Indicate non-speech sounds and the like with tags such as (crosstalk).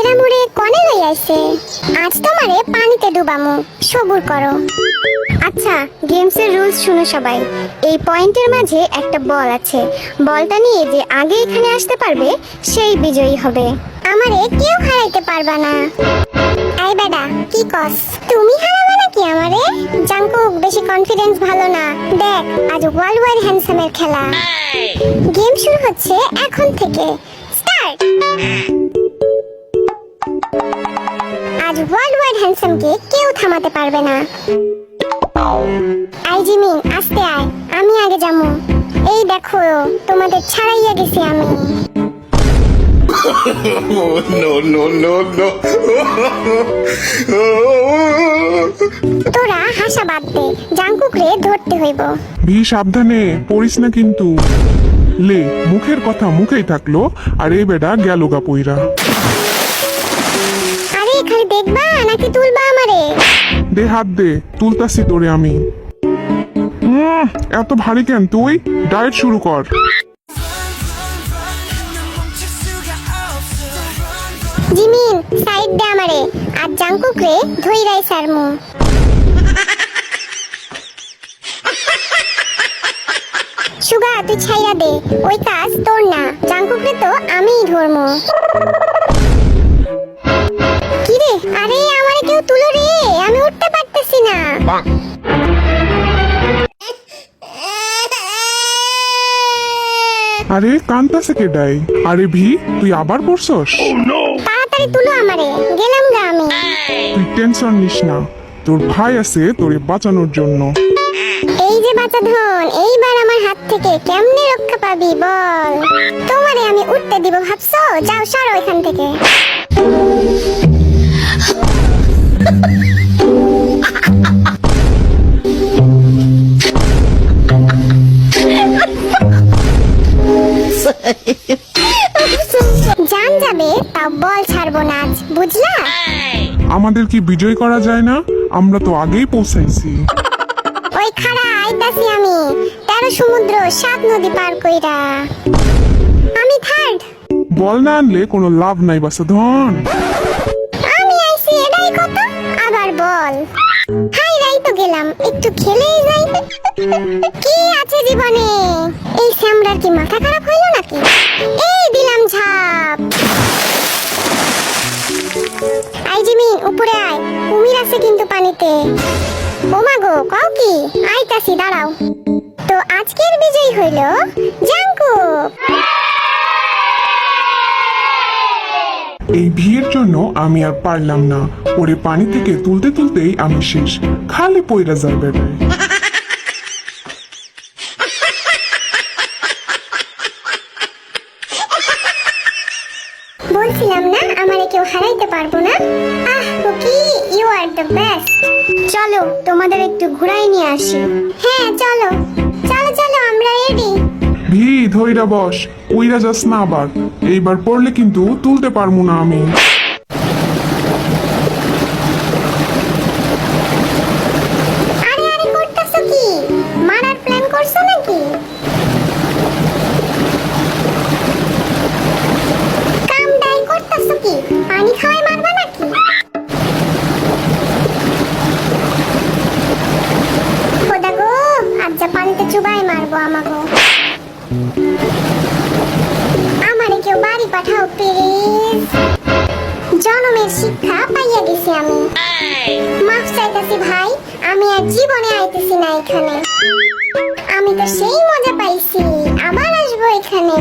এরা মোরে কনে লই আইছে। আজ তোমারে পানিতে ডুবামু। সবুর করো। আচ্ছা গেমসের রুলস শুনো সবাই। এই পয়েন্টের মাঝে একটা বল আছে। বলটা নিয়ে যে আগে এখানে আসতে পারবে সেই বিজয়ী হবে। আমারে কেউ হারাইতে পারবা না। এই বেডা কি কস? তুমি হারাবে নাকি আমারে? জাঙ্কুক বেশি কনফিডেন্স ভালো না। দেখ আজ ওয়ার্ল্ড ওয়াইড হ্যান্ডসামের খেলা। গেম শুরু হচ্ছে এখন থেকে। স্টার্ট আজ ওয়ার্ল্ড ওয়াইড হ্যান্ডসামকে কেউ থামাতে পারবে না। আই জিমিন আস্তে আয় আমি আগে যাব। এই দেখো তোমাদের ছাড়াইয়া গেছি আমি। Oh, (laughs) no, no, no, no. (laughs) তোরা হাসা বাদ দে জাঙ্কুকরে ধরতে হইব। ভি সাবধানে পড়িস না কিন্তু। লে মুখের কথা মুখেই থাকল আর এই বেটা গেল গা পইরা। নাকি তুলবা আমারে? দে হাত দে তুলতাছি তোরে আমি। উম, এত ভারী কেন তুই? ডায়েট শুরু কর। জিমিন সাইড দে আমারে। আর জাঙ্কুকরে ধইরাই সারমু। সুগা তুই ছাইয়া দে। ওই কাজ তোর না। জাঙ্কুকরে তো আমিই ধরমু। আরে কান্তাছে কে ডাই? আরে ভি তুই আবার পড়ছস? তাড়াতাড়ি তুলো আমারে গেলাম গা আমি। তুই টেনশন নিস না তোর ভাই আছে তোরে বাঁচানোর জন্য। এই যে বাচ্চা ধন এইবার আমার হাত থেকে কেমনে রক্ষা পাবি বল। তোমারে আমি উঠতে দিব ভাবছ? যাও সরো এখান থেকে। বল ছাড়বো না আজ বুঝলা? আমাদের কি বিজয় করা যায় না? আমরা তো আগেই পৌঁছাইছি ওই খাড়া আইতাছি আমি। তেরো সমুদ্র সাত নদী পার কইরা। আমি থার্ড বল না আনলে কোনো লাভ নাই বাসা ধন। আমি আইছি এটাই কত? আবার বল। হাই রাই তো গেলাম একটু খেলেই যাই। কি আছে জীবনে? এই স্যামরার কি মাথা খারাপ হইল নাকি? এই দিলাম ঝাপ। আই জিমি, উপরে আয়। কুমির আছে কিন্তু পানিতে। ও মাগো কও কি? আইতাছি, দাঁড়াও। তো আজকের বিজয়ী হইল জাঙ্কুক এই ভিড়ের জন্য আমি আর পারলাম না। ওরে পানি থেকে তুলতে তুলতেই আমি শেষ। খালি পয়রা যায় বলছিলাম না আমারে কেউ হারাইতে পারব না? আহ cookie you are the best চলো তোমাদের একটু ঘুরাই নিয়ে আসি। হ্যাঁ চলো। চলো চলো আমরা রেডি ভি ধৈরা বস। উইরা যাস না আবার। এইবার পড়লে কিন্তু তুলতে পারব না আমি। চুবাই আমাকে। আমারে কেউ বাড়ি পাঠাও প্লিজ জনমের শিক্ষা পাইয়া গেছি আমি। মাফ চাইতেছি ভাই, আমি আর জীবনে আইতেছি না এখানে। আমি তো সেই মজা পাইছি, আবার আসব এখানে।